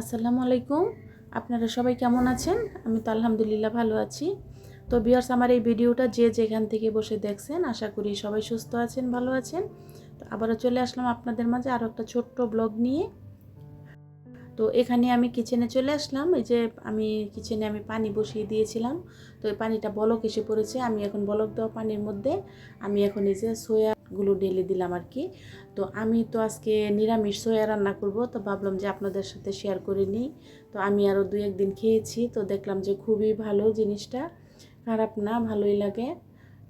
আসসালামু আলাইকুম। আপনারা সবাই কেমন আছেন? আমি তো আলহামদুলিল্লাহ ভালো আছি। তো বিয়ার্স আমার এই ভিডিওটা যে যেখান থেকে বসে দেখছেন, আশা করি সবাই সুস্থ আছেন, ভালো আছেন। তো আবারও চলে আসলাম আপনাদের মাঝে আরও একটা ছোট্ট ব্লগ নিয়ে। তো এখানে আমি কিচেনে চলে আসলাম। এই যে আমি কিচেনে আমি পানি বসিয়ে দিয়েছিলাম। তো এই পানিটা বলক এসে পড়েছে। আমি এখন বলক দেওয়া পানির মধ্যে আমি এখন এই যে সোয়াগুলো ঢেলে দিলাম আর কি তো আমি তো আজকে নিরামিষ সোয়া রান্না করব। তো ভাবলাম যে আপনাদের সাথে শেয়ার করে নিই। তো আমি আরও দু একদিন খেয়েছি। তো দেখলাম যে খুবই ভালো জিনিসটা। খারাপ না, ভালোই লাগে।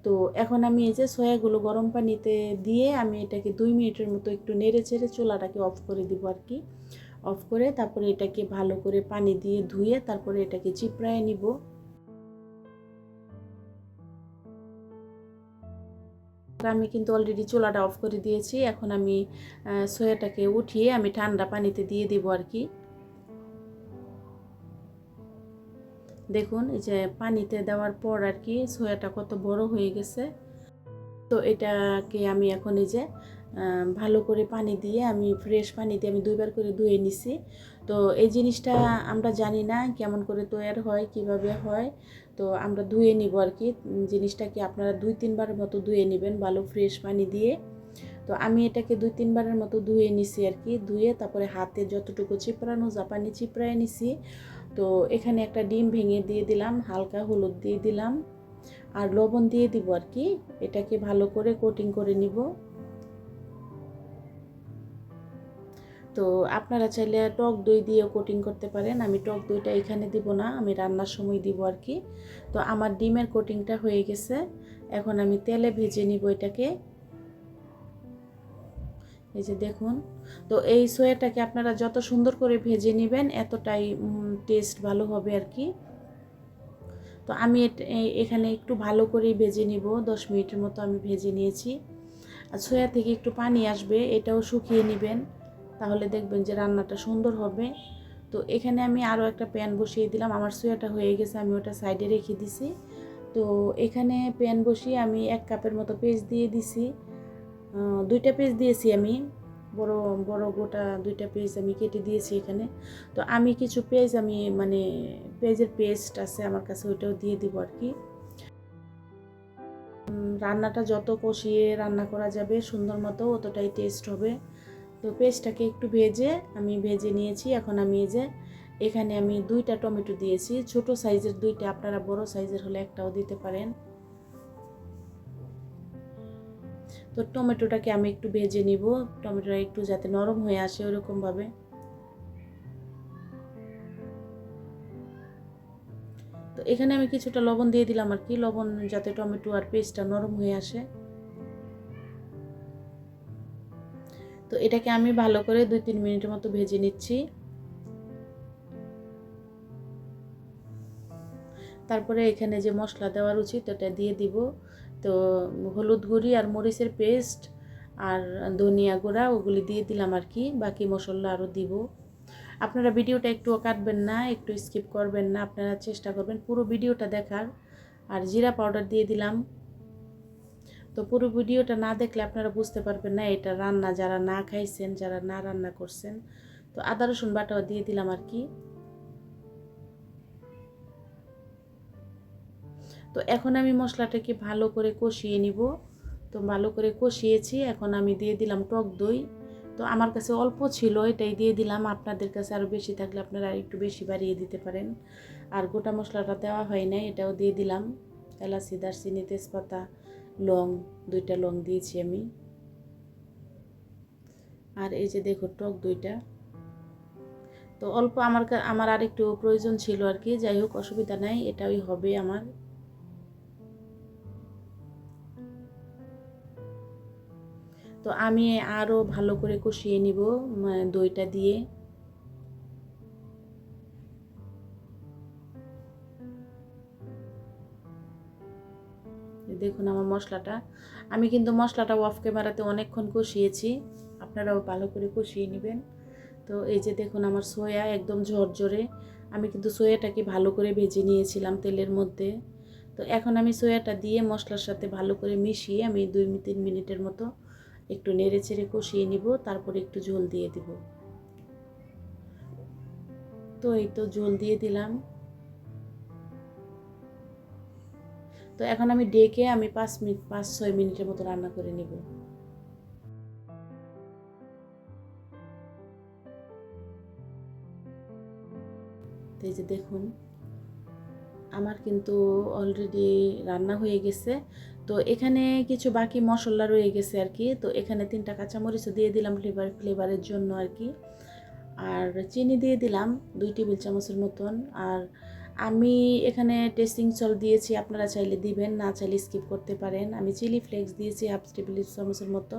তো এখন আমি এই যে সয়াগুলো গরম পানিতে দিয়ে আমি এটাকে দুই মিনিটের মতো একটু নেড়ে চেড়ে চুলাটাকে অফ করে দিব আর কি অফ করে তারপরে এটাকে ভালো করে পানি দিয়ে ধুয়ে তারপরে এটাকে চিপড়ায় নিব। আমি কিন্তু অলরেডি চুলাটা অফ করে দিয়েছি। এখন আমি সয়াটাকে উঠিয়ে আমি ঠান্ডা পানিতে দিয়ে দিব আর কি। দেখুন, এই যে পানিতে দেওয়ার পর আর কি সয়াটা কত বড় হয়ে গেছে। তো এটাকে আমি এখন এই যে ভালো করে পানি দিয়ে আমি ফ্রেশ পানি দিয়ে আমি দুইবার করে ধুয়ে নিছি। তো এই জিনিসটা আমরা জানি না কেমন করে তৈরি হয়, কীভাবে হয়। তো আমরা ধুয়ে নিব আর কি। জিনিসটা কি আপনারা দুই তিনবারের মতো ধুয়ে নেবেন ভালো ফ্রেশ পানি দিয়ে। তো আমি এটাকে দুই তিনবারের মতো ধুয়ে নিছি আর কি। ধুয়ে তারপরে হাতে যতটুকু চিপড়ানো জাপানি চিপড়ায় নিছি। তো এখানে একটা ডিম ভেঙে দিয়ে দিলাম, হালকা হলুদ দিয়ে দিলাম। আর লবণ দিয়ে দিব আর কি। এটাকে ভালো করে কোটিং করে নিব। তো আপনারা চাইলে টক দই দিয়েও কোটিং করতে পারেন। আমি টক দইটা এখানে দিব না, আমি রান্নার সময় দিব আর কি তো আমার ডিমের কোটিংটা হয়ে গেছে। এখন আমি তেলে ভেজে নিব এটাকে। এই যে দেখুন, তো এই সোয়াটাকে আপনারা যত সুন্দর করে ভেজে নেবেন, এতটাই টেস্ট ভালো হবে আর কি তো আমি এখানে একটু ভালো করে ভেজে নিব। দশ মিনিটের মতো আমি ভেজে নিয়েছি। আর সোয়া থেকে একটু পানি আসবে, এটাও শুকিয়ে নেবেন। তাহলে দেখবেন যে রান্নাটা সুন্দর হবে। তো এখানে আমি আরও একটা প্যান বসিয়ে দিলাম। আমার সোয়াটা হয়ে গেছে, আমি ওটা সাইডে রেখে দিছি। তো এখানে প্যান বসিয়ে আমি এক কাপের মতো পেস্ট দিয়ে দিছি। দুইটা পেজ দিয়েছি আমি। বড় বড় গোটা দুইটা পেজ আমি কেটে দিয়েছি এখানে। তো আমি কিছু পেজ আমি মানে পেজের পেস্ট আছে আমার কাছে, ওইটাও দিয়ে দিব আর কি। রান্নাটা যত কষিয়ে রান্না করা যাবে, সুন্দর মতো অতটাই টেস্ট হবে। তো পেস্টটাকে একটু ভেজে আমি ভেজে নিয়েছি। এখন আমি এই যে এখানে আমি দুইটা টমেটো দিয়েছি। ছোট সাইজের দুইটা, আপনারা বড় সাইজের হলে একটাও দিতে পারেন। তো টমেটোটাকে আমি একটু ভেজে নিব। টমেটোটা একটু যাতে নরম হয়ে আসে ওরকমভাবে। তো এখানে আমি কিছুটা লবণ দিয়ে দিলাম আর কি। লবণ যাতে টমেটো আর পেস্টটা নরম হয়ে আসে। এটাকে আমি ভালো করে দুই তিন মিনিটের মতো ভেজে নিচ্ছি। তারপরে এখানে যে মশলা দেওয়ার উচিত, ওটা দিয়ে দিব। তো হলুদ গুঁড়ি আর মরিচের পেস্ট আর ধনিয়া গুঁড়া, ওগুলি দিয়ে দিলাম আর কি। বাকি মশলা আরও দিব। আপনারা ভিডিওটা একটু কাটবেন না, একটু স্কিপ করবেন না, আপনারা চেষ্টা করবেন পুরো ভিডিওটা দেখার। আর জিরা পাউডার দিয়ে দিলাম। তো পুরো ভিডিওটা না দেখলে আপনারা বুঝতে পারবেন না, এটা রান্না যারা না খাইছেন, যারা না রান্না করছেন। তো আদা, রসুন বাটাও দিয়ে দিলাম আর কি। তো এখন আমি মশলাটাকে ভালো করে কষিয়ে নিব। তো ভালো করে কষিয়েছি, এখন আমি দিয়ে দিলাম টক দই। তো আমার কাছে অল্প ছিল, এটাই দিয়ে দিলাম। আপনাদের কাছে আরও বেশি থাকলে আপনারা একটু বেশি বাড়িয়ে দিতে পারেন। আর গোটা মশলাটা দেওয়া হয় নাই, এটাও দিয়ে দিলাম। এলাচি, দারচিনি, তেজপাতা লং, দুইটা লং দিয়েছি আমি। আর এই যে দেখো টক দুইটা। তো অল্প আমার আমার আর একটু প্রয়োজন ছিল আর কি, যাই হোক, অসুবিধা নাই, এটাই হবে আমার। তো আমি আরও ভালো করে কষিয়ে নিব দইটা দিয়ে। দেখুন আমার মশলাটা। আমি কিন্তু মশলাটা অফ ক্যামেরাতে অনেকক্ষণ কষিয়েছি। আপনারাও ভালো করে কষিয়ে নেবেন। তো এই যে দেখুন আমার সোয়া একদম ঝরঝরে। আমি কিন্তু সোয়াটাকে ভালো করে ভেজে নিয়েছিলাম তেলের মধ্যে। তো এখন আমি সোয়াটা দিয়ে মশলার সাথে ভালো করে মিশিয়ে আমি দুই তিন মিনিটের মতো একটু নেড়ে চেড়ে কষিয়ে নিব। তারপরে একটু ঝোল দিয়ে দিব। তো এই তো ঝোল দিয়ে দিলাম। তো এখন আমি ডেকে আমি পাঁচ মিনিট, পাঁচ, ছয় মিনিটের মতো রান্না করে নিব। এই যে দেখুন, আমার কিন্তু অলরেডি রান্না হয়ে গেছে। তো এখানে কিছু বাকি মশলা রয়ে গেছে আর কি। তো এখানে তিনটা কাঁচামরিচও দিয়ে দিলাম ফ্লেভার ফ্লেভারের জন্য আর কি। আর চিনি দিয়ে দিলাম দুই টেবিল চামচের মতন। আর আমি এখানে টেস্টিং সল্ট দিয়েছি, আপনারা চাইলে দিবেন, না চাইলে স্কিপ করতে পারেন। আমি চিলি ফ্লেক্স দিয়েছি হাফ টেবিল চামচের মতো।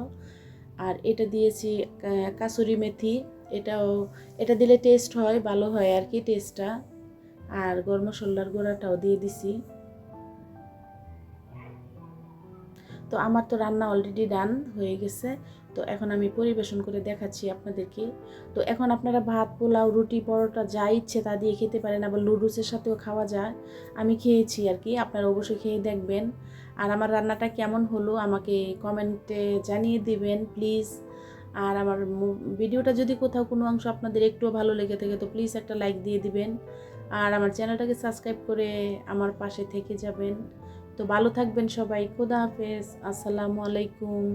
আর এটা দিয়েছি কাসুরি মেথি। এটাও, এটা দিলে টেস্ট হয়, ভালো হয় আর কি টেস্টটা আর গরম মশলার গুঁড়াটাও দিয়ে দিছি। তো আমার তো রান্না অলরেডি ডান হয়ে গেছে। তো এখন আমি পরিবেশন করে দেখাচ্ছি আপনাদেরকে। তো এখন আপনারা ভাত, পোলাও, রুটি, পরোটা যা ইচ্ছে তা দিয়ে খেতে পারেন, আবার লুডুসের সাথেও খাওয়া যায়। আমি খেয়েছি আর কি, আপনারা অবশ্যই খেয়ে দেখবেন। আর আমার রান্নাটা কেমন হলো আমাকে কমেন্টে জানিয়ে দিবেন, প্লিজ। আর আমার ভিডিওটা যদি কোথাও কোনো অংশ আপনাদের একটুও ভালো লেগে থাকে, তো প্লিজ একটা লাইক দিয়ে দিবেন। আর আমার চ্যানেলটাকে সাবস্ক্রাইব করে আমার পাশে থেকে যাবেন। তো ভালো থাকবেন সবাই, খোদা হাফেজ, আসসালামু আলাইকুম।